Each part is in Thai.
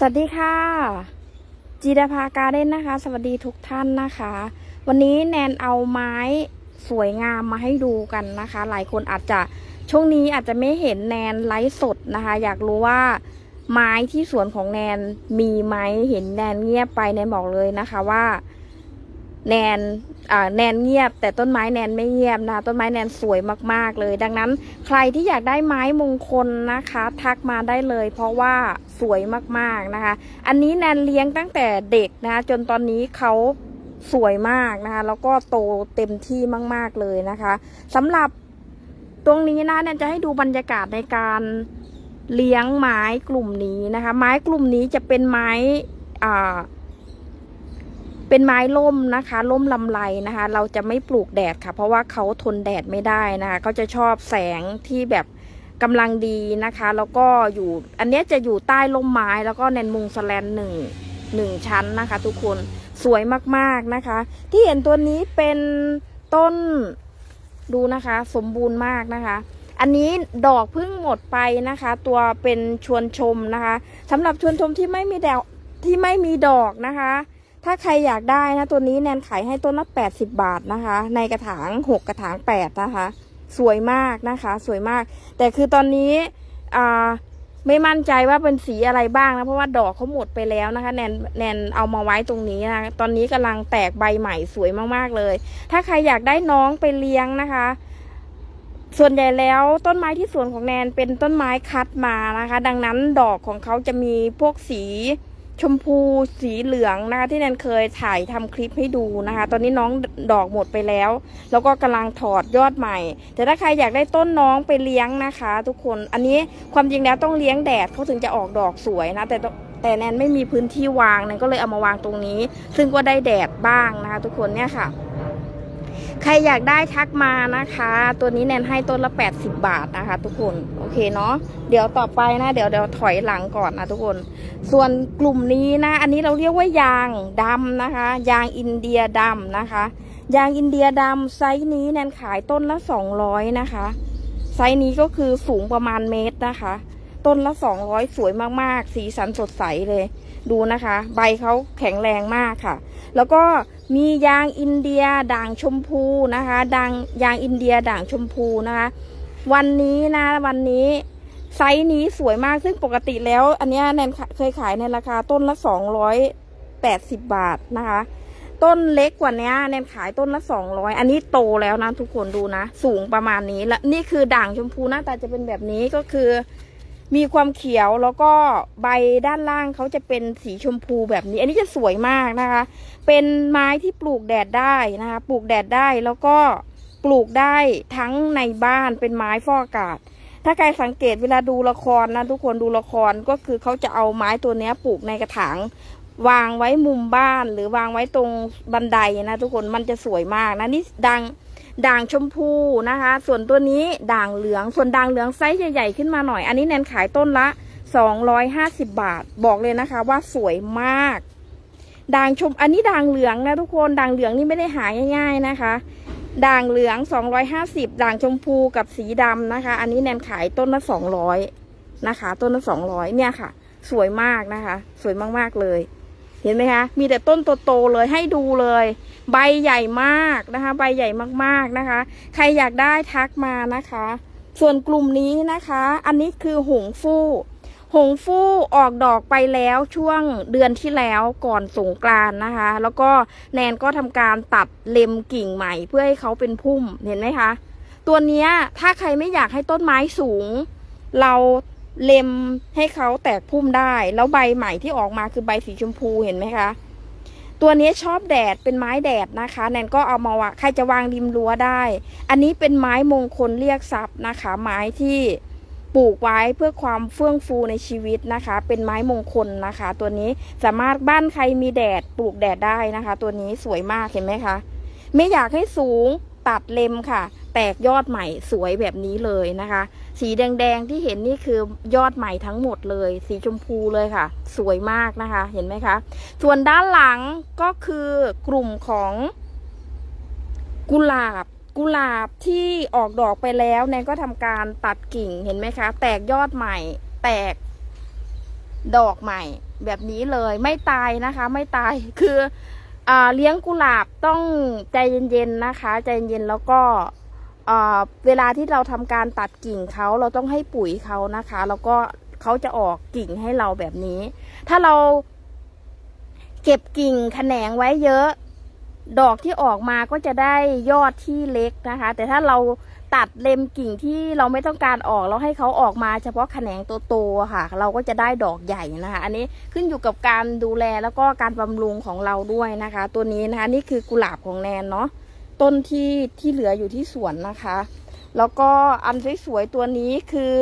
สวัสดีค่ะ จีดาภาการเด้นนะคะ สวัสดีทุกท่านนะคะ วันนี้แนนเอาไม้สวยงามมาให้ดูกันนะคะ หลายคนอาจจะช่วงนี้อาจจะไม่เห็นแนนไลฟ์สดนะคะ อยากรู้ว่าไม้ที่สวนของแนนมีไหมเห็นแนนเงียบไปแนนบอกเลยนะคะว่า แนนอ่าแนนเงียบ แต่ต้นไม้แนนไม่เงียบนะ ต้นไม้แนนสวยมากๆเลย ดังนั้นใครที่อยากได้ไม้มงคลนะคะ ทักมาได้เลย เพราะว่าสวยมากๆนะคะ อันนี้แนนเลี้ยงตั้งแต่เด็กนะคะจนตอนนี้เขาสวยมากนะคะ แล้วก็โตเต็มที่มาก ๆเลยนะคะสำหรับตรงนี้นะแนนจะให้ดูบรรยากาศในการเลี้ยงไม้กลุ่มนี้นะคะ ไม้กลุ่มนี้จะเป็นไม้อ่า เป็นไม้ล่มนะคะล่มลำไรนะคะ เราจะไม่ปลูกแดดค่ะ เพราะว่าเขาทนแดดไม่ได้นะคะเขาจะชอบแสงที่แบบกำลังดีนะคะ แล้วก็อยู่อันนี้จะอยู่ใต้ร่มไม้แล้วก็แนนมุงสแลนหนึ่งหนึ่งชั้นนะคะ ทุกคนสวยมากๆนะคะ ที่เห็นตัวนี้เป็นต้นดูนะคะ สมบูรณ์มากนะคะ อันนี้ดอกเพิ่งหมดไปนะคะ ตัวเป็นชวนชมนะคะสำหรับชวนชมที่ไม่มีดอกที่ไม่มีดอกนะคะ ถ้าใครอยากได้นะ ตัวนี้แนนขายให้ต้นละ80 บาทนะคะ ในกระถาง 6 กระถาง 8 นะคะ สวยมากนะคะ สวยมาก แต่คือตอนนี้อ่าไม่มั่นใจว่าเป็นสีอะไรบ้างนะ เพราะว่าดอกเขาหมดไปแล้วนะคะ แนนแนนเอามาไว้ตรงนี้นะตอนนี้กำลังแตกใบใหม่สวยมากๆเลย ถ้าใครอยากได้น้องไปเลี้ยงนะคะ ส่วนใหญ่แล้วต้นไม้ที่สวนของแนนเป็นต้นไม้คัดมานะคะ ดังนั้นดอกของเขาจะมีพวกสี ชมพูสีเหลืองนะคะที่แนนเคยถ่ายทำคลิปให้ดูนะคะ ตอนนี้น้องดอกหมดไปแล้ว แล้วก็กำลังถอดยอดใหม่ แต่ถ้าใครอยากได้ต้นน้องไปเลี้ยงนะคะ ทุกคนอันนี้ความจริงแล้วต้องเลี้ยงแดดเขาถึงจะออกดอกสวยนะ แต่แต่แนนไม่มีพื้นที่วางแนนก็เลยเอามาวางตรงนี้ ซึ่งก็ได้แดดบ้างนะคะ ทุกคนเนี่ยค่ะ ใครอยากได้ทักมานะคะ ตัวนี้แนนให้ต้นละ 80 บาทนะคะ ทุกคน โอเคเนาะ เดี๋ยวต่อไปนะ เดี๋ยวเดี๋ยวถอยหลังก่อนนะทุกคน ส่วนกลุ่มนี้นะ อันนี้เราเรียกว่ายางดำนะคะ ยางอินเดียดำนะคะ ยางอินเดียดำไซส์นี้แนนขายต้นละ 200 นะคะ ไซส์นี้ก็คือสูงประมาณเมตรนะคะ ต้นละ 200 สวยมากๆ สีสันสดใสเลย ดูนะคะ ใบเขาแข็งแรงมากค่ะ แล้วก็มียางอินเดียด่างชมพูนะคะด่างยางอินเดียด่างชมพูนะคะ วันนี้นะวันนี้ไซส์นี้สวยมากซึ่งปกติแล้ว อันนี้แนนเคยขายในราคาต้นละสองร้อยแปดสิบบาทนะคะ ต้นเล็กกว่านี้แนนขายต้นละสองร้อยอันนี้โตแล้วนะทุกคนดูนะ สูงประมาณนี้และนี่คือด่างชมพูหน้าตาจะเป็นแบบนี้ก็คือ มีความเขียวแล้วก็ใบด้านล่างเขาจะเป็นสีชมพูแบบนี้ อันนี้จะสวยมากนะคะ เป็นไม้ที่ปลูกแดดได้นะคะ ปลูกแดดได้แล้วก็ปลูกได้ทั้งในบ้านเป็นไม้ฟอกอากาศ ถ้าใครสังเกตเวลาดูละครนะทุกคนดูละครก็คือเขาจะเอาไม้ตัวนี้ปลูกในกระถางวางไว้มุมบ้านหรือวางไว้ตรงบันไดนะทุกคนมันจะสวยมากนะนี่ดัง ด่างชมพูนะคะ ส่วนตัวนี้ด่างเหลือง ส่วนด่างเหลืองไซส์ใหญ่ๆขึ้นมาหน่อย อันนี้แนนขายต้นละ 250 บาท บอกเลยนะคะว่าสวยมาก ด่างชม อันนี้ด่างเหลืองนะทุกคน ด่างเหลืองนี่ไม่ได้หาง่าย ๆนะคะ ด่างเหลือง 250 ด่างชมพูกับสีดำนะคะ อันนี้แนนขายต้นละ 200 นะคะ ต้นละ 200 เนี่ยค่ะ สวยมากนะคะ สวยมากๆเลย เห็นไหมคะ มีแต่ต้นโตๆเลยให้ดูเลย ใบใหญ่มากนะคะ ใบใหญ่มากๆนะคะ ใครอยากได้ทักมานะคะ ส่วนกลุ่มนี้นะคะ อันนี้คือหงฟู่หงฟู่ออกดอกไปแล้วช่วงเดือนที่แล้วก่อนสงกรานนะคะ แล้วก็แนนก็ทำการตัดเล็มกิ่งใหม่เพื่อให้เขาเป็นพุ่มเห็นไหมคะ ตัวนี้ถ้าใครไม่อยากให้ต้นไม้สูง เรา เล็มให้เขาแตกพุ่มได้ แล้วใบใหม่ที่ออกมาคือใบสีชมพูเห็นไหมคะ ตัวนี้ชอบแดดเป็นไม้แดดนะคะ แนนก็เอามาวางใครจะวางริมรั้วได้ อันนี้เป็นไม้มงคลเรียกทรัพย์นะคะ ไม้ที่ปลูกไว้เพื่อความเฟื่องฟูในชีวิตนะคะ เป็นไม้มงคลนะคะ ตัวนี้สามารถบ้านใครมีแดดปลูกแดดได้นะคะ ตัวนี้สวยมากเห็นไหมคะ ไม่อยากให้สูงตัดเล็มค่ะ แตกยอดใหม่สวยแบบนี้เลยนะคะ สีแดงๆที่เห็นนี่คือยอดใหม่ทั้งหมดเลย สีชมพูเลยค่ะ สวยมากนะคะ เห็นไหมคะ ส่วนด้านหลังก็คือกลุ่มของกุหลาบกุหลาบที่ออกดอกไปแล้วแนนก็ทำการตัดกิ่งเห็นไหมคะ แตกยอดใหม่ แตกดอกใหม่ แบบนี้เลยไม่ตายนะคะ ไม่ตายคือ เลี้ยงกุหลาบต้องใจเย็นๆนะคะ ใจเย็นๆแล้วก็เวลาที่เราทำการตัดกิ่งเขาเราต้องให้ปุ๋ยเขานะคะ แล้วก็เขาจะออกกิ่งให้เราแบบนี้ ถ้าเราเก็บกิ่งแขนงไว้เยอะ ดอกที่ออกมาก็จะได้ยอดที่เล็กนะคะ แต่ถ้าเรา ตัดเลมกิ่งที่เราไม่ต้องการออกแล้วให้เขาออกมาเฉพาะแขนงโตๆค่ะ เราก็จะได้ดอกใหญ่นะคะ อันนี้ขึ้นอยู่กับการดูแลแล้วก็การบำรุงของเราด้วยนะคะ ตัวนี้นะคะนี่คือกุหลาบของแนนเนาะต้นที่ที่เหลืออยู่ที่สวนนะคะ แล้วก็อันสวยๆตัวนี้คือ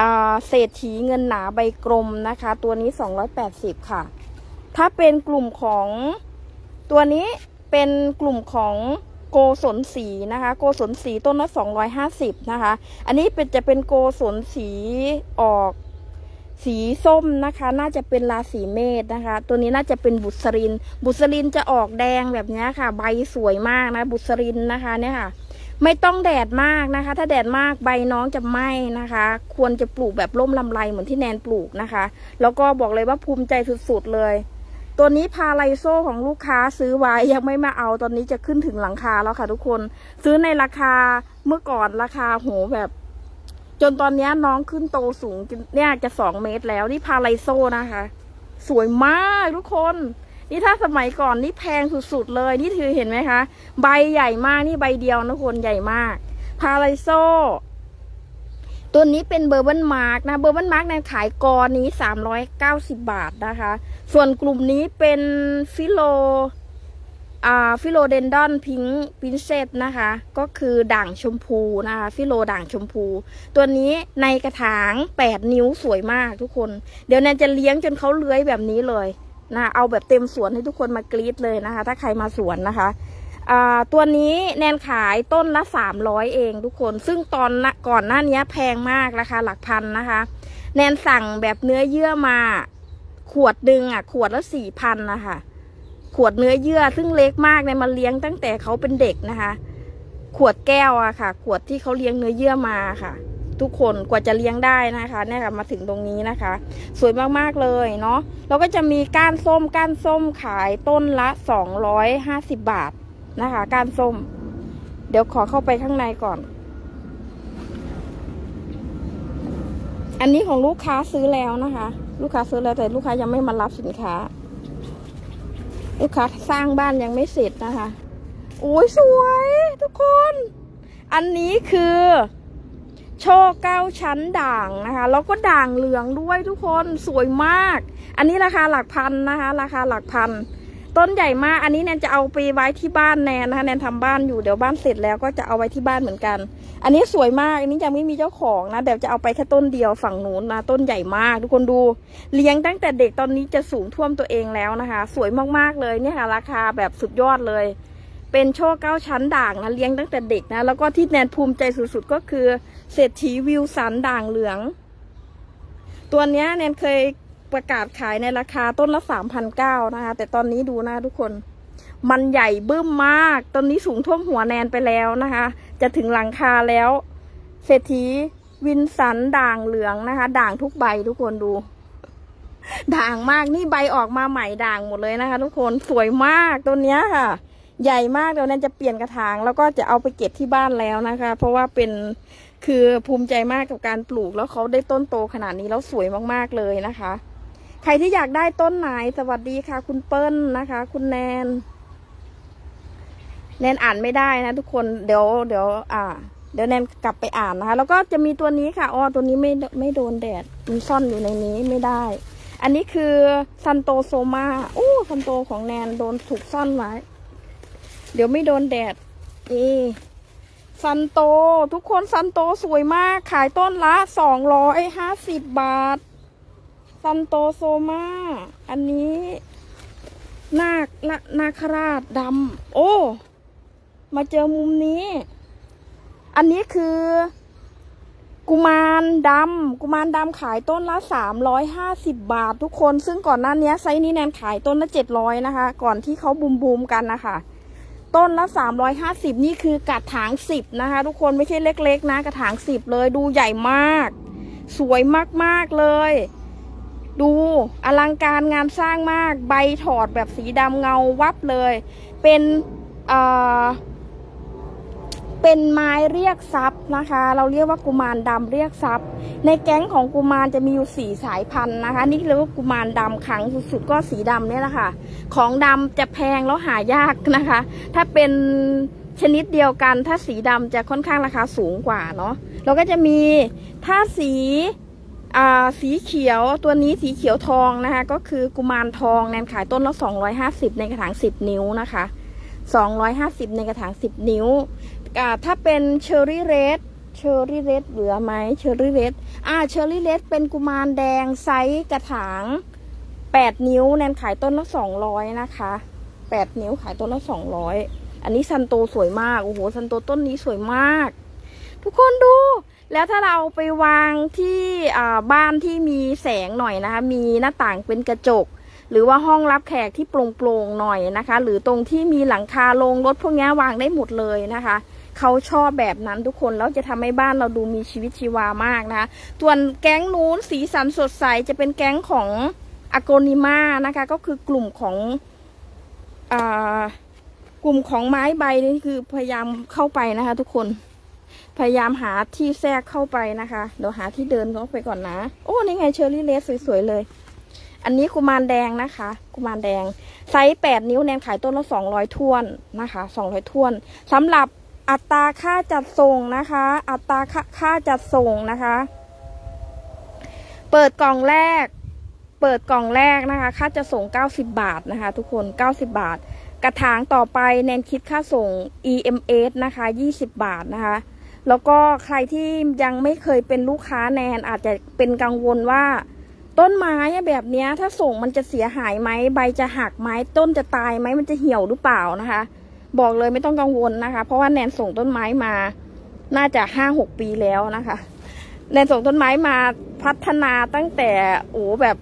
อ่าเศรษฐีเงินหนาใบกลมนะคะ ตัวนี้ 280 ค่ะ ถ้าเป็นกลุ่มของตัวนี้เป็นกลุ่มของ โกศลสีนะคะ โกศลสีต้นละ250นะคะ อันนี้เป็นจะเป็นโกศลสีออกสีส้มนะคะ น่าจะเป็นราศีเมษนะคะ ตัวนี้น่าจะเป็นบุษริน บุษรินจะออกแดงแบบนี้ค่ะ ใบสวยมากนะ บุษรินนะคะเนี่ยค่ะ ไม่ต้องแดดมากนะคะ ถ้าแดดมากใบน้องจะไหม้นะคะ ควรจะปลูกแบบร่มลำไรเหมือนที่แนนปลูกนะคะ แล้วก็บอกเลยว่าภูมิใจสุดๆเลย ตัวนี้พาไลโซของลูกค้าซื้อไว้ยังไม่มาเอาตอนนี้จะขึ้นถึงหลังคาแล้วค่ะทุกคน ซื้อในราคาเมื่อก่อนราคาโหแบบ จนตอนนี้น้องขึ้นโตสูงเนี่ยจะสองเมตรแล้วนี่พาไลโซนะคะ สวยมากทุกคน นี่ถ้าสมัยก่อนนี่แพงสุดๆเลยนี่คือเห็นไหมคะ ใบใหญ่มากนี่ใบเดียวนะคนใหญ่มาก พาไลโซ ตัวนี้เป็นเบอร์เบิลมาร์กนะเบอร์เบิลมาร์กในขายกอนี้390บบาทนะคะ ส่วนกลุ่มนี้เป็นฟิโลอ่าฟิโลเดนดอนพิงพินเซตนะคะ ก็คือด่างชมพูนะคะ ฟิโลด่างชมพู ตัวนี้ในกระถาง8นิ้วสวยมากทุกคน เดี๋ยวแนนจะเลี้ยงจนเขาเลื้อยแบบนี้เลยนะเอาแบบเต็มสวนให้ทุกคนมากรีดเลยนะคะ ถ้าใครมาสวนนะคะ ตัวนี้แนนขายต้นละ 300 เองทุกคน ซึ่งตอนก่อนหน้านี้แพงมากราคาหลักพันนะคะ แนนสั่งแบบเนื้อเยื่อมา ขวดดึงอะ ขวดละสี่พันนะคะขวดเนื้อเยื่อซึ่งเล็กมากเนี่ยมาเลี้ยงตั้งแต่เขาเป็นเด็กนะคะ ขวดแก้วอะค่ะ ขวดที่เขาเลี้ยงเนื้อเยื่อมาค่ะ ทุกคนกว่าจะเลี้ยงได้นะคะเนี่ยค่ะมาถึงตรงนี้นะคะ สวยมากๆเลยเนาะแล้วก็จะมีก้านส้มก้านส้มขายต้นละสองร้อยห้าสิบบาท นะคะก้านส้ม เดี๋ยวขอเข้าไปข้างในก่อน อันนี้ของลูกค้าซื้อแล้วนะคะ ลูกค้าซื้อแล้วแต่ลูกค้ายังไม่มารับสินค้า ลูกค้าสร้างบ้านยังไม่เสร็จนะคะโอ้ยสวยทุกคน อันนี้คือโชคเก้าชั้นด่างนะคะ แล้วก็ด่างเหลืองด้วยทุกคนสวยมาก อันนี้ราคาหลักพันนะคะ ราคาหลักพัน ต้นใหญ่มาก อันนี้แนนจะเอาไปไว้ที่บ้านแนนนะคะ แนนทำบ้านอยู่เดี๋ยวบ้านเสร็จแล้วก็จะเอาไว้ที่บ้านเหมือนกัน อันนี้สวยมาก อันนี้ยังไม่มีเจ้าของนะเดี๋ยวจะเอาไปแค่ต้นเดียวฝั่งนู้นนะต้นใหญ่มาก ทุกคนดู เลี้ยงตั้งแต่เด็กตอนนี้จะสูงท่วมตัวเองแล้วนะคะ สวยมากๆเลยเนี่ยค่ะราคาแบบสุดยอดเลย เป็นโชคเก้าชั้นด่างนะเลี้ยงตั้งแต่เด็กนะแล้วก็ที่แนนภูมิใจสุดๆก็คือเศรษฐีวิวสันด่างเหลือง ตัวนี้แนนเคย ประกาศขายในราคาต้นละสามพันเก้านะคะ แต่ตอนนี้ดูนะทุกคน มันใหญ่บึ้มมาก ตอนนี้สูงท่วมหัวแนนไปแล้วนะคะ จะถึงหลังคาแล้ว เศรษฐีวินสันด่างเหลืองนะคะ ด่างทุกใบทุกคนดู ด่างมากนี่ใบออกมาใหม่ด่างหมดเลยนะคะ ทุกคนสวยมากตัวเนี้ค่ะ ใหญ่มากเดี๋ยวแนนจะเปลี่ยนกระถาง แล้วก็จะเอาไปเก็บที่บ้านแล้วนะคะ เพราะว่าเป็นคือภูมิใจมากกับการปลูกแล้วเขาได้ต้นโตขนาดนี้แล้วสวยมากๆเลยนะคะ ใครที่อยากได้ต้นไหน สวัสดีค่ะ คุณเปิ้ลนะคะ คุณแนน แนนอ่านไม่ได้นะทุกคนเดี๋ยวเดี๋ยวอ่า เดี๋ยวแนนกลับไปอ่านนะคะ แล้วก็จะมีตัวนี้ค่ะอ๋อตัวนี้ไม่ไม่โดนแดดมันซ่อนอยู่ในนี้ไม่ได้ อันนี้คือซันโตโซมาโอ้ซันโตของแนนโดนถูกซ่อนไว้ เดี๋ยวไม่โดนแดดนี่ซันโต ทุกคนซันโตสวยมาก ขายต้นละสองร้อยห้าสิบบาท ซันโตโซมาอันนี้นาคละนาคราชดำโอ้ มาเจอมุมนี้ อันนี้คือ กุมารดำกุมารดำขายต้นละสามร้อยห้าสิบบาททุกคน ซึ่งก่อนหน้านี้ไซส์นี้แนนขายต้นละเจ็ดร้อยนะคะ ก่อนที่เขาบูมบูมกันนะคะต้นละสามร้อยห้าสิบนี่คือกระถางสิบนะคะ ทุกคนไม่ใช่เล็ก ๆ นะ กระถางสิบเลยดูใหญ่มาก สวยมากๆเลย ดูอลังการงานสร้างมาก ใบถอดแบบสีดำเงาวับเลย เป็นเอ่อเป็นไม้เรียกทรัพย์นะคะ เราเรียกว่ากุมารดำเรียกทรัพย์ ในแก๊งของกุมารจะมีอยู่สี่สายพันธุ์นะคะ นี่เรียกว่ากุมารดำขังสุดๆก็สีดำเนี่ยแหละค่ะ ของดำจะแพงแล้วหายากนะคะ ถ้าเป็นชนิดเดียวกัน ถ้าสีดำจะค่อนข้างราคาสูงกว่าเนาะแล้วก็จะมีถ้าสี สีเขียวตัวนี้สีเขียวทองนะคะ ก็คือกุมารทองแนนขายต้นละ250 ในกระถาง 10 นิ้วนะคะ 250 ในกระถาง 10 นิ้ว ถ้าเป็นเชอร์รี่เรดเชอร์รี่เรดเหลือไหมเชอร์รี่เรดอ่าเชอร์รี่เรดเป็นกุมารแดงไซส์กระถาง 8 นิ้วแนนขายต้นละ200 นะคะ 8 นิ้วขายต้นละ200 อันนี้ซันโตสวยมาก โอ้โหซันโตต้นนี้สวยมาก ทุกคนดู แล้วถ้าเราไปวางที่บ้านที่มีแสงหน่อยนะคะ มีหน้าต่างเป็นกระจก หรือว่าห้องรับแขกที่โปร่งๆหน่อยนะคะ หรือตรงที่มีหลังคาโรงรถพวกนี้วางได้หมดเลยนะคะเขาชอบแบบนั้นทุกคนแล้วจะทำให้บ้านเราดูมีชีวิตชีวามากนะคะส่วนแก๊งนู้นสีสันสดใสจะเป็นแก๊งของอโกนิมานะคะ ก็คือกลุ่มของอกลุ่มของไม้ใบนี่คือพยายามเข้าไปนะคะทุกคน พยายามหาที่แทรกเข้าไปนะคะ เดี๋ยวหาที่เดินเข้าไปก่อนนะ โอ้นี่ไงเชอร์รี่เลสสวยๆเลย อันนี้กุมารแดงนะคะ กุมารแดง ไซส์แปดนิ้วแนนขายต้นละสองร้อยทวนนะคะสองร้อยทวนสำหรับอัตราค่าจัดส่งนะคะ อัตราค่าค่าจัดส่งนะคะ เปิดกล่องแรก เปิดกล่องแรกนะคะ ค่าจะส่ง 90 บาทนะคะ ทุกคน 90 บาท กระถางต่อไปแนนคิดค่าส่ง EMS นะคะ 20 บาทนะคะ แล้วก็ใครที่ยังไม่เคยเป็นลูกค้าแนนอาจจะเป็นกังวลว่า ต้นไม้แบบนี้ถ้าส่งมันจะเสียหายไหมใบจะหักไหมต้นจะตายไหมมันจะเหี่ยวหรือเปล่านะคะ บอกเลยไม่ต้องกังวลนะคะ เพราะว่าแนนส่งต้นไม้มา น่าจะห้าหกปีแล้วนะคะ แนนส่งต้นไม้มาพัฒนาตั้งแต่โอ้แบบ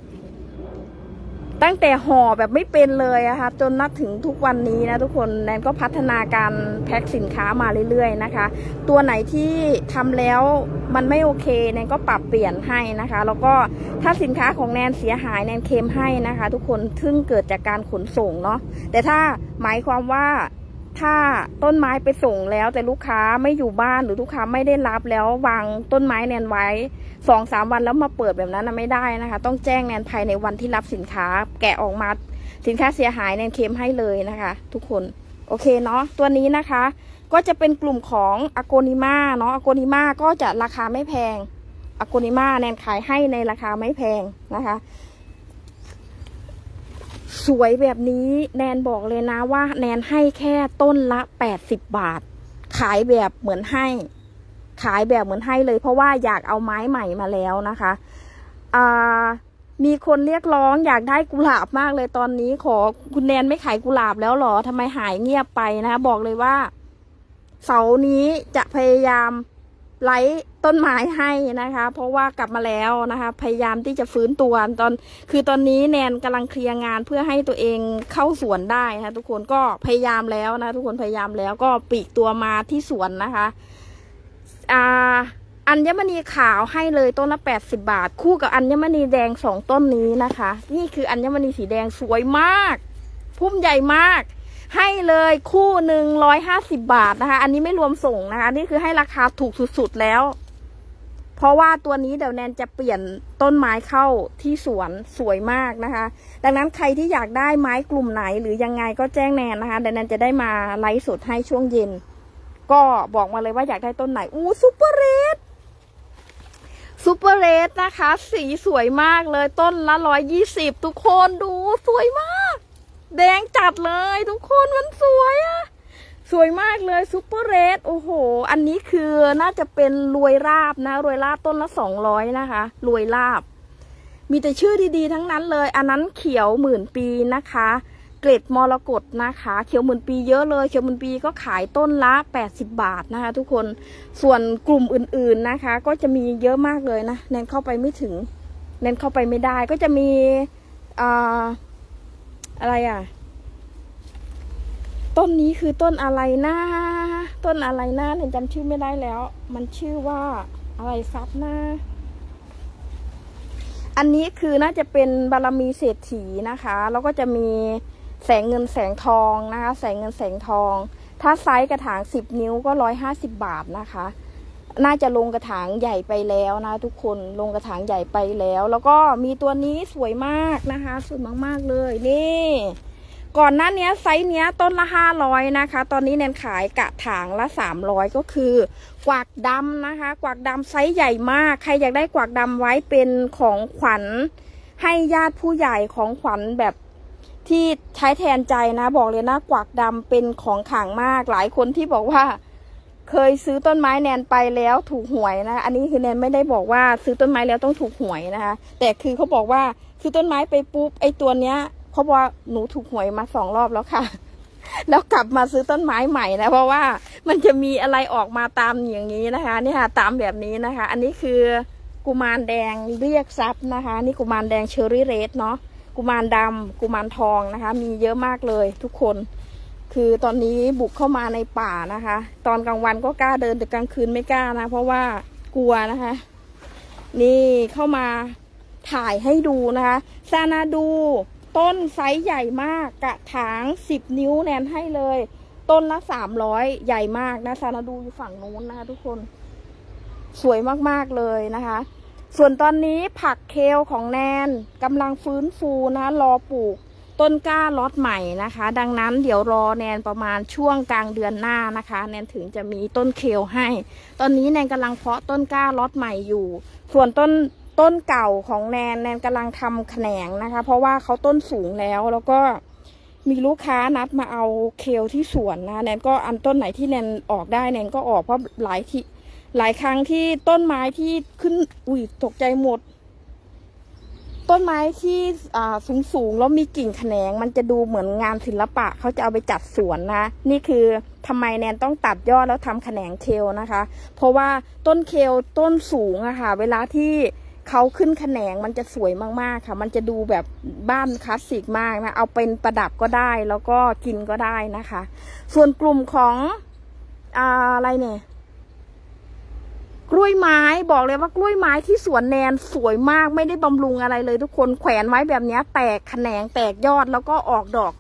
ตั้งแต่ห่อแบบไม่เป็นเลยอะคะจนนัดถึงทุกวันนี้นะทุกคนแนนก็พัฒนาการแพ็คสินค้ามาเรื่อยๆนะคะ ตัวไหนที่ทำแล้วมันไม่โอเคแนนก็ปรับเปลี่ยนให้นะคะ แล้วก็ถ้าสินค้าของแนนเสียหายแนนเคลมให้นะคะ ทุกคนซึ่งเกิดจากการขนส่งเนาะแต่ถ้าหมายความว่าถ้าต้นไม้ไปส่งแล้วแต่ลูกค้าไม่อยู่บ้านหรือลูกค้าไม่ได้รับแล้ววางต้นไม้แนนไว้ สองสามวันแล้วมาเปิดแบบนั้นนะไม่ได้นะคะ ต้องแจ้งแนนภายในวันที่รับสินค้า แกะออกมาสินค้าเสียหายแนนเคลมให้เลยนะคะ ทุกคนโอเคเนาะตัวนี้นะคะ ก็จะเป็นกลุ่มของอโกนิมาเนาะอโกนิมาก็จะราคาไม่แพงอโกนิมาแนนขายให้ในราคาไม่แพงนะคะ สวยแบบนี้แนนบอกเลยนะว่า แนนให้แค่ต้นละแปดสิบบาท ขายแบบเหมือนให้ ขายแบบเหมือนให้เลย เพราะว่าอยากเอาไม้ใหม่มาแล้วนะคะอ่ามีคนเรียกร้องอยากได้กุหลาบมากเลยตอนนี้ขอคุณแนนไม่ขายกุหลาบแล้วหรอทำไมหายเงียบไปนะคะบอกเลยว่า เสาร์นี้จะพยายามไล่ต้นไม้ให้นะคะ เพราะว่ากลับมาแล้วนะคะ พยายามที่จะฟื้นตัวตอน คือตอนนี้แนนกำลังเคลียร์งานเพื่อให้ตัวเองเข้าสวนได้นะะทุกคนก็พยายามแล้วนะทุกคนพยายามแล้วก็ปีกตัวมาที่สวนนะคะ อ่าอัญมณีขาวให้เลยต้นละ 80 บาท คู่กับอัญมณีแดงสองต้นนี้นะคะ นี่คืออัญมณีสีแดงสวยมาก พุ่มใหญ่มาก ให้เลยคู่หนึ่งร้อยห้าสิบาทนะคะ อันนี้ไม่รวมส่งนะคะ นี่คือให้ราคาถูกสุดๆแล้ว เพราะว่าตัวนี้เดี๋ยวแนนจะเปลี่ยนต้นไม้เข้าที่สวนสวยมากนะคะ ดังนั้นใครที่อยากได้ไม้กลุ่มไหนหรือยังไงก็แจ้งแนนนะคะเดี๋ยวแนนจะได้มาไลฟ์สดให้ช่วงเย็น ก็บอกมาเลยว่าอยากได้ต้นไหน อู้ซูเปอร์เรดซูเปอร์เรดนะคะ สีสวยมากเลยต้นละร้อยยี่สิบทุกคนดูสวยมาก แดงจัดเลยทุกคนมันสวยอะสวยมากเลยซูเปอร์เรดโอ้โห อันนี้คือน่าจะเป็นรวยราบนะ รวยราบต้นละสองร้อยนะคะ รวยราบ มีแต่ชื่อดีๆ ทั้งนั้นเลย อันนั้นเขียวหมื่นปีนะคะ เกล็ดมรกตนะคะ เขียวหมื่นปีเยอะเลย เขียวหมื่นปีก็ขายต้นละ 80 บาทนะคะ ทุกคนส่วนกลุ่มอื่นๆนะคะ ก็จะมีเยอะมากเลยนะแนนเข้าไปไม่ถึงแนนเข้าไปไม่ได้ก็จะมีอ่าอะไรอะ ต้นนี้คือต้นอะไรนะต้นอะไรนะเนี่ยจำชื่อไม่ได้แล้ว มันชื่อว่าอะไรซับนะอันนี้คือน่าจะเป็นบารมีเศรษฐีนะคะ แล้วก็จะมี แสงเงินแสงทองนะคะ แสงเงินแสงทอง ถ้าไซส์กระถาง 10 นิ้วก็ 150 บาทนะคะ น่าจะลงกระถางใหญ่ไปแล้วนะทุกคนลงกระถางใหญ่ไปแล้ว แล้วก็มีตัวนี้สวยมากนะคะ สวยมากๆเลยนี่ ก่อนหน้านี้ไซส์เนี้ยต้นละห้าร้อยนะคะ ตอนนี้แนนขายกระถางละสามร้อยก็คือกวักดำนะคะ กวักดำไซส์ใหญ่มาก ใครอยากได้กวักดำไว้เป็นของขวัญให้ญาติผู้ใหญ่ของขวัญแบบ ที่ใช้แทนใจนะบอกเลยนะกวักดำเป็นของขังมาก หลายคนที่บอกว่า เคยซื้อต้นไม้แนนไปแล้วถูกหวยนะ อันนี้คือแนนไม่ได้บอกว่าซื้อต้นไม้แล้วต้องถูกหวยนะคะ แต่คือเขาบอกว่าซื้อต้นไม้ไปปุ๊บไอ้ตัวเนี้ยเขาบอกว่าหนูถูกหวยมาสองรอบแล้วค่ะ แล้วกลับมาซื้อต้นไม้ใหม่นะเพราะว่ามันจะมีอะไรออกมาตามอย่างนี้นะคะนี่ค่ะตามแบบนี้นะคะ อันนี้คือกุมารแดงเรียกทรัพย์นะคะ นี่กุมารแดงเชอรี่เรดเนาะ กุมารดำกุมารทองนะคะ มีเยอะมากเลยทุกคน คือตอนนี้บุกเข้ามาในป่านะคะ ตอนกลางวันก็กล้าเดินแต่กลางคืนไม่กล้านะ เพราะว่ากลัวนะคะ นี่เข้ามาถ่ายให้ดูนะคะซานาดูต้นไซส์ใหญ่มากกระถางสิบนิ้วแนนให้เลย ต้นละสามร้อยใหญ่มากนะซานาดูอยู่ฝั่งนู้นนะคะทุกคน สวยมากๆเลยนะคะ ส่วนตอนนี้ผักเคลของแนนกำลังฟื้นฟูนะรอปลูกต้นกล้าล็อตใหม่นะคะ ดังนั้นเดี๋ยวรอแนนประมาณช่วงกลางเดือนหน้านะคะ แนนถึงจะมีต้นเคลให้ ตอนนี้แนนกำลังเพาะต้นกล้าล็อตใหม่อยู่ ส่วนต้นต้นเก่าของแนนแนนกำลังทำแขนงนะคะ เพราะว่าเขาต้นสูงแล้วแล้วก็มีลูกค้านัดมาเอาเคลที่สวนนะแนนก็อันต้นไหนที่แนนออกได้แนนก็ออกเพราะหลายที่ หลายครั้งที่ต้นไม้ที่ขึ้น อุ้ยตกใจหมด ต้นไม้ที่อ่าสูงสูงๆแล้วมีกิ่งแขนง มันจะดูเหมือนงานศิลปะเขาจะเอาไปจัดสวนนะ นี่คือทำไมแนนต้องตัดยอดแล้วทำแขนงเคลนะคะ เพราะว่าต้นเคลต้นสูงอะค่ะ เวลาที่เขาขึ้นแขนงมันจะสวยมากๆค่ะ มันจะดูแบบบ้านคลาสสิกมากนะ เอาเป็นประดับก็ได้แล้วก็กินก็ได้นะคะ ส่วนกลุ่มของอ่าอะไรเนี่ย กล้วยไม้บอกเลยว่ากล้วยไม้ที่สวนแนนสวยมากไม่ได้บำรุงอะไรเลยทุกคนแขวนไว้แบบนี้แตกแขนงแตกยอดแล้วก็ออกดอก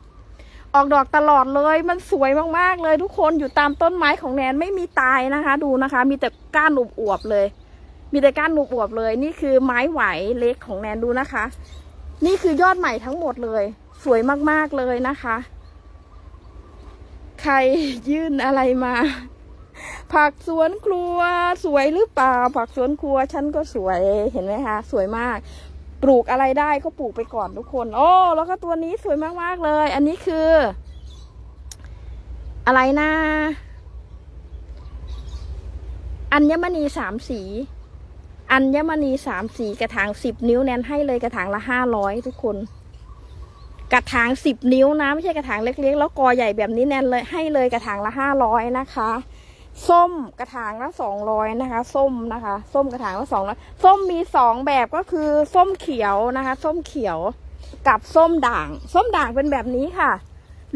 ออกดอกตลอดเลยมันสวยมากๆเลยทุกคนอยู่ตามต้นไม้ของแนนไม่มีตายนะคะ ดูนะคะ มีแต่ก้านอวบๆเลย มีแต่ก้านอวบๆเลย นี่คือไม้ไหวเล็กของแนนดูนะคะ นี่คือยอดใหม่ทั้งหมดเลย สวยมากๆเลยนะคะ ใครยื่นอะไรมา ผักสวนครัวสวยหรือเปล่า ผักสวนครัวฉันก็สวยเห็นไหมคะ สวยมาก ปลูกอะไรได้ก็ปลูกไปก่อนทุกคน โอ้แล้วก็ตัวนี้สวยมากๆเลย อันนี้คือ อะไรนะอัญมณีสามสีอัญมณีสามสีกระถางสิบนิ้วแนนให้เลยกระถางละห้าร้อยทุกคน กระถางสิบนิ้วนะ ไม่ใช่กระถางเล็กๆ แล้วกอใหญ่แบบนี้แนนเลยให้เลยกระถางละห้าร้อยนะคะ ส้มกระถางละสองร้อยนะคะ ส้มนะคะ ส้มกระถางละสองร้อยส้มมีสองแบบก็คือส้มเขียวนะคะ ส้มเขียวกับส้มด่าง ส้มด่างเป็นแบบนี้ค่ะ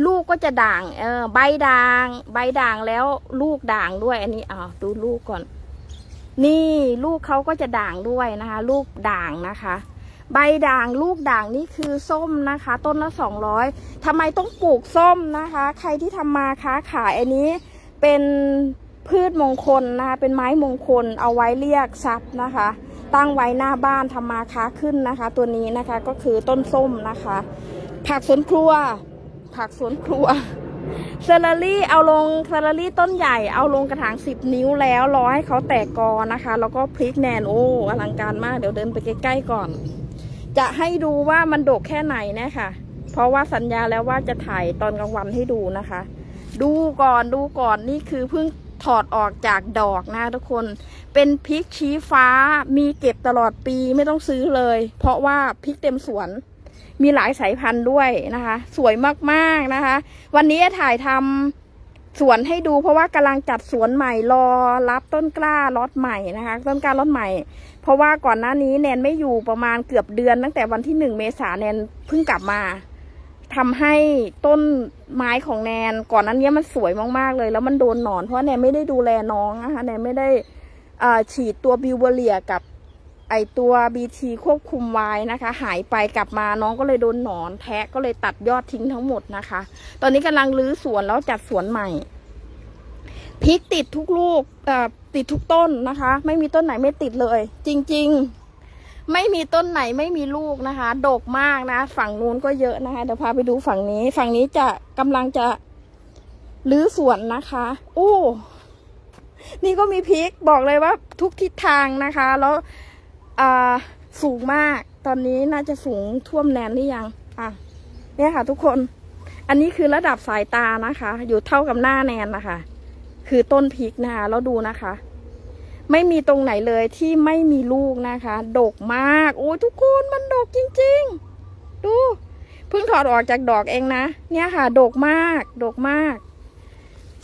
ลูกก็จะด่างเออใบด่าง ใบด่างแล้วลูกด่างด้วยอันนี้อ้าดูลูกก่อน นี่ลูกเขาก็จะด่างด้วยนะคะ ลูกด่างนะคะ ใบด่างลูกด่างนี่คือส้มนะคะ ต้นละสองร้อยทำไมต้องปลูกส้มนะคะ ใครที่ทำมาค้าขายอันนี้เป็น พืชมงคลนะคะเป็นไม้มงคลเอาไว้เรียกทรัพย์นะคะ ตั้งไว้หน้าบ้านทำมาค้าขึ้นนะคะ ตัวนี้นะคะก็คือต้นส้มนะคะ ผักสวนครัว ผักสวนครัวเซลลารี่เอาลงเซลลารี่ต้นใหญ่เอาลงกระถางสิบนิ้วแล้วรอให้เขาแตกกอนะคะ แล้วก็พริกแนนโอ้อลังการมากเดี๋ยวเดินไปใกล้ๆก่อน จะให้ดูว่ามันโดกแค่ไหนนะคะ เพราะว่าสัญญาแล้วว่าจะถ่ายตอนกลางวันให้ดูนะคะ ดูก่อนดูก่อนนี่คือเพิ่ง ถอดออกจากดอกนะทุกคน เป็นพริกชี้ฟ้ามีเก็บตลอดปีไม่ต้องซื้อเลย เพราะว่าพริกเต็มสวนมีหลายสายพันธุ์ด้วยนะคะ สวยมากๆนะคะ วันนี้ถ่ายทำสวนให้ดูเพราะว่ากำลังจัดสวนใหม่รอรับต้นกล้าล็อตใหม่นะคะ ต้นกล้าล็อตใหม่ เพราะว่าก่อนหน้านี้แนนไม่อยู่ประมาณเกือบเดือน ตั้งแต่วันที่หนึ่งเมษาแนนเพิ่งกลับมา ทำให้ต้นไม้ของแนนก่อนนั้นเนี้ยมันสวยมากๆเลย แล้วมันโดนหนอนเพราะแนนไม่ได้ดูแลน้องนะคะแนนไม่ได้ฉีดตัวบิวเวเรียกับไอตัวบีทีควบคุมไว้นะคะ หายไปกลับมาน้องก็เลยโดนหนอนแทะก็เลยตัดยอดทิ้งทั้งหมดนะคะ ตอนนี้กำลังรื้อสวนแล้วจัดสวนใหม่พริกติดทุกลูกติดทุกต้นนะคะ ไม่มีต้นไหนไม่ติดเลย จริง ๆ ไม่มีต้นไหนไม่มีลูกนะคะดกมากนะ ฝั่งนู้นก็เยอะนะคะเดี๋ยวพาไปดูฝั่งนี้ ฝั่งนี้จะกำลังจะรื้อสวนนะคะโอ้นี่ก็มีพริกบอกเลยว่าทุกทิศทางนะคะ แล้วอ่าสูงมาก ตอนนี้น่าจะสูงท่วมแนนหรือยังอะเนี่ยค่ะ ทุกคน อันนี้คือระดับสายตานะคะ อยู่เท่ากับหน้าแนนนะคะ คือต้นพริกนะคะแล้วดูนะคะ ไม่มีตรงไหนเลยที่ไม่มีลูกนะคะ ดกมาก โอ้ยทุกคนมันดกจริง ๆ ดูเพิ่งถอดออกจากดอกเองนะ เนี่ยค่ะ ดกมาก ดกมาก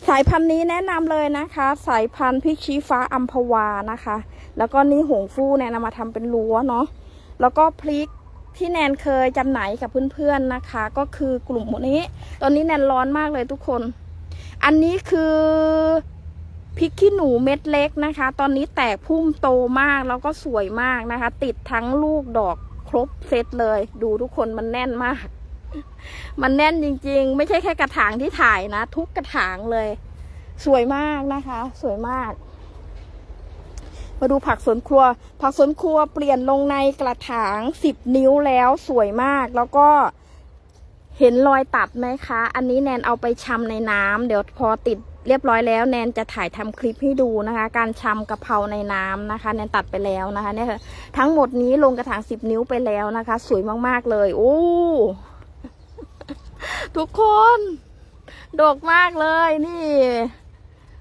สายพันธุ์นี้แนะนำเลยนะคะ สายพันธุ์พริกชี้ฟ้าอัมพวานะคะ แล้วก็นี่หงฟู่แนนเอามาทำเป็นรั้วเนาะ แล้วก็พริกที่แนนเคยจำหน่ายกับเพื่อนๆนะคะ ก็คือกลุ่มนี้ ตอนนี้แนนร้อนมากเลยทุกคน อันนี้คือ พริกขี้หนูเม็ดเล็กนะคะ ตอนนี้แตกพุ่มโตมากแล้วก็สวยมากนะคะ ติดทั้งลูกดอกครบเซตเลย ดูทุกคนมันแน่นมาก มันแน่นจริงๆ ไม่ใช่แค่กระถางที่ถ่ายนะ ทุกกระถางเลย สวยมากนะคะ สวยมาก มาดูผักสวนครัว ผักสวนครัวเปลี่ยนลงในกระถางสิบนิ้วแล้วสวยมากแล้วก็เห็นรอยตัดไหมคะ อันนี้แนนเอาไปชำในน้ำเดี๋ยวพอติด เรียบร้อยแล้วแนนจะถ่ายทำคลิปให้ดูนะคะ การชำกะเพราในน้ำนะคะ แนนตัดไปแล้วนะคะเนี่ยค่ะทั้งหมดนี้ลงกระถางสิบนิ้วไปแล้วนะคะ สวยมากๆเลย โอ้ทุกคนดกมากเลยนี่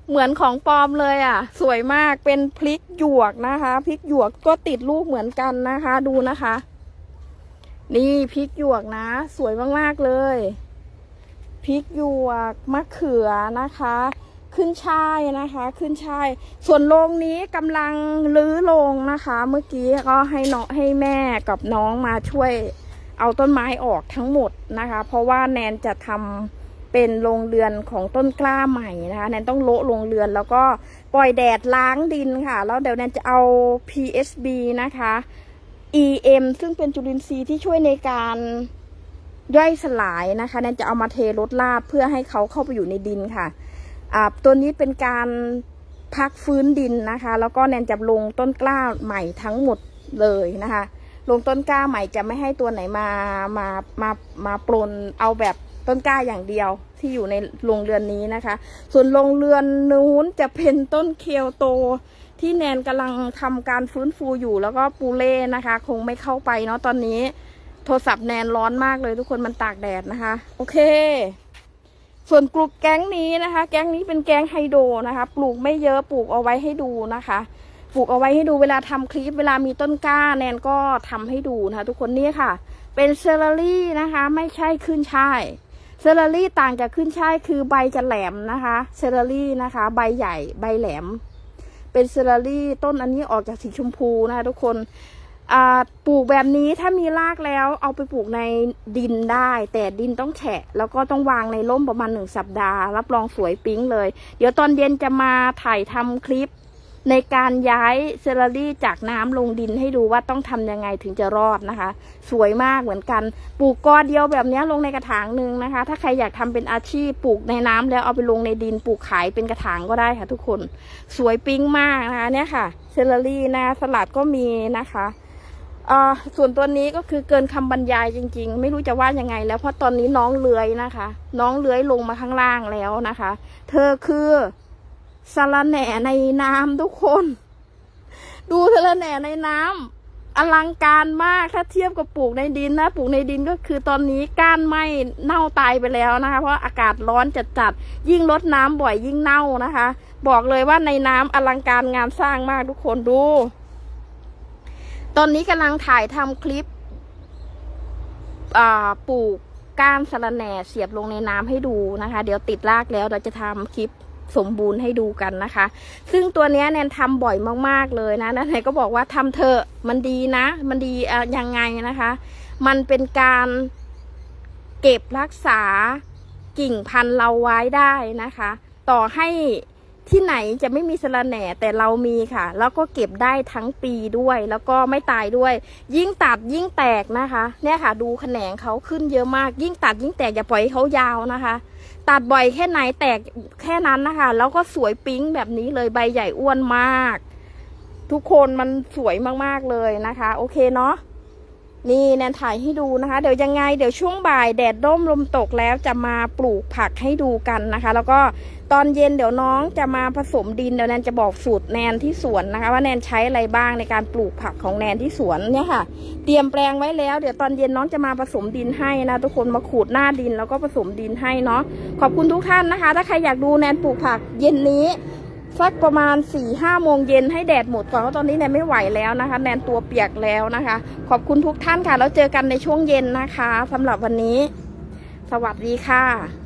เหมือนของปลอมเลยอะ สวยมากเป็นพริกหยวกนะคะพริกหยวกก็ติดลูกเหมือนกันนะคะ ดูนะคะ นี่พริกหยวกนะ สวยมากๆเลย พริกหยวก มะเขือนะคะ ขึ้นช่ายนะคะ ขึ้นช่าย ส่วนโรงนี้กำลังรื้อโรงนะคะ เมื่อกี้ก็ให้น้องให้แม่กับน้องมาช่วยเอาต้นไม้ออกทั้งหมดนะคะ เพราะว่าแนนจะทำเป็นโรงเรือนของต้นกล้าใหม่นะคะ แนนต้องโละโรงเรือนแล้วก็ปล่อยแดดล้างดินค่ะ แล้วเดี๋ยวแนนจะเอา PSB นะคะ EM ซึ่งเป็นจุลินทรีย์ที่ช่วยในการ ย่อยสลายนะคะแนนจะเอามาเทรดลาดเพื่อให้เขาเข้าไปอยู่ในดินค่ะอ่าตัวนี้เป็นการพักฟื้นดินนะคะ แล้วก็แนนจะลงต้นกล้าใหม่ทั้งหมดเลยนะคะ ลงต้นกล้าใหม่จะไม่ให้ตัวไหนมามามามาปลนเอาแบบต้นกล้าอย่างเดียวที่อยู่ในโรงเรือนนี้นะคะ ส่วนโรงเรือนนู้นจะเป็นต้นเคียวโต ที่แนนกำลังทำการฟื้นฟูอยู่แล้วก็ปูเล่นะคะ คงไม่เข้าไปเนาะตอนนี้ โทรศัพท์แนนร้อนมากเลยทุกคนมันตากแดดนะคะ โอเค ส่วนกลุ่มแก๊งนี้นะคะ แก๊งนี้เป็นแก๊งไฮโดรนะคะ ปลูกไม่เยอะปลูกเอาไว้ให้ดูนะคะปลูกเอาไว้ให้ดูเวลาทำคลิปเวลามีต้นกล้าแนนก็ทำให้ดูนะคะทุกคนนี่ค่ะ เป็นเซอร์รี่นะคะ ไม่ใช่ขึ้นช่ายเซอร์รี่ต่างจากขึ้นช่ายคือใบจะแหลมนะคะเซอร์รี่นะคะ ใบใหญ่ใบแหลม เป็นเซอร์รี่ต้นอันนี้ออกจากสีชมพูนะคะทุกคน ปลูกแบบนี้ถ้ามีรากแล้วเอาไปปลูกในดินได้ แต่ดินต้องแฉะ แล้วก็ต้องวางในร่มประมาณหนึ่งสัปดาห์ รับรองสวยปิ๊งเลย เดี๋ยวตอนเย็นจะมาถ่ายทำคลิป ในการย้ายเซอร์รี่จากน้ำลงดินให้ดูว่าต้องทำยังไงถึงจะรอดนะคะ สวยมากเหมือนกัน ปลูกกอเดียวแบบนี้ลงในกระถางหนึ่งนะคะ ถ้าใครอยากทำเป็นอาชีพปลูกในน้ำแล้วเอาไปลงในดินปลูกขายเป็นกระถางก็ได้ค่ะ ทุกคน สวยปิ๊งมากนะคะเนี่ยค่ะเซอร์รี่นะสลัดก็มีนะคะ ส่วนตัวนี้ก็คือเกินคำบรรยายจริง ๆ ไม่รู้จะว่ายังไง แล้วเพราะตอนนี้น้องเลื้อยนะคะ น้องเลื้อยลงมาข้างล่างแล้วนะคะ เธอคือสาระแหน่ในน้ำทุกคน ดูสาระแหน่ในน้ำอลังการมากถ้าเทียบกับปลูกในดินนะปลูกในดินก็คือตอนนี้ก้านไหมเน่าตายไปแล้วนะคะ เพราะอากาศร้อนจัดจัดๆยิ่งลดน้ำบ่อยยิ่งเน่านะคะ บอกเลยว่าในน้ำอลังการงานสร้างมากทุกคนดู ตอนนี้กำลังถ่ายทำคลิปปลูกก้านสะระแหน่เสียบลงในน้ำให้ดูนะคะ เดี๋ยวติดรากแล้วเราจะทำคลิปสมบูรณ์ให้ดูกันนะคะ ซึ่งตัวนี้แนนทำบ่อยมากๆเลยนะแล้วไหนก็บอกว่าทำเถอะมันดีนะ มันดียังไงนะคะ มันเป็นการเก็บรักษากิ่งพันธุ์เราไว้ได้นะคะ ต่อให้ ที่ไหนจะไม่มีสะระแหน่แต่เรามีค่ะ แล้วก็เก็บได้ทั้งปีด้วย แล้วก็ไม่ตายด้วย ยิ่งตัดยิ่งแตกนะคะ เนี่ยค่ะ ดูแขนงเขาขึ้นเยอะมาก ยิ่งตัดยิ่งแตกอย่าปล่อยให้เขายาวนะคะ ตัดบ่อยแค่ไหนแตกแค่นั้นนะคะ แล้วก็สวยปิ๊งแบบนี้เลยใบใหญ่อ้วนมาก ทุกคนมันสวยมากๆเลยนะคะ โอเคเนาะ นี่แนนถ่ายให้ดูนะคะ เดี๋ยวยังไงเดี๋ยวช่วงบ่ายแดดร่มลมตกแล้วจะมาปลูกผักให้ดูกันนะคะ แล้วก็ตอนเย็นเดี๋ยวน้องจะมาผสมดินเดี๋ยวแนนจะบอกสูตรแนนที่สวนนะคะ ว่าแนนใช้อะไรบ้างในการปลูกผักของแนนที่สวนเนี่ยค่ะ เตรียมแปลงไว้แล้ว เดี๋ยวตอนเย็นน้องจะมาผสมดินให้นะทุกคนมาขูดหน้าดินแล้วก็ผสมดินให้เนาะขอบคุณทุกท่านนะคะ ถ้าใครอยากดูแนนปลูกผักเย็นนี้ สักประมาณ4ี่ห้าโมงเย็นให้แดดหมดก่อนเพราะตอนนี้แนนไม่ไหวแล้วนะคะ แนนตัวเปียกแล้วนะคะ ขอบคุณทุกท่านค่ะ แล้วเจอกันในช่วงเย็นนะคะสำหรับวันนี้ สวัสดีค่ะ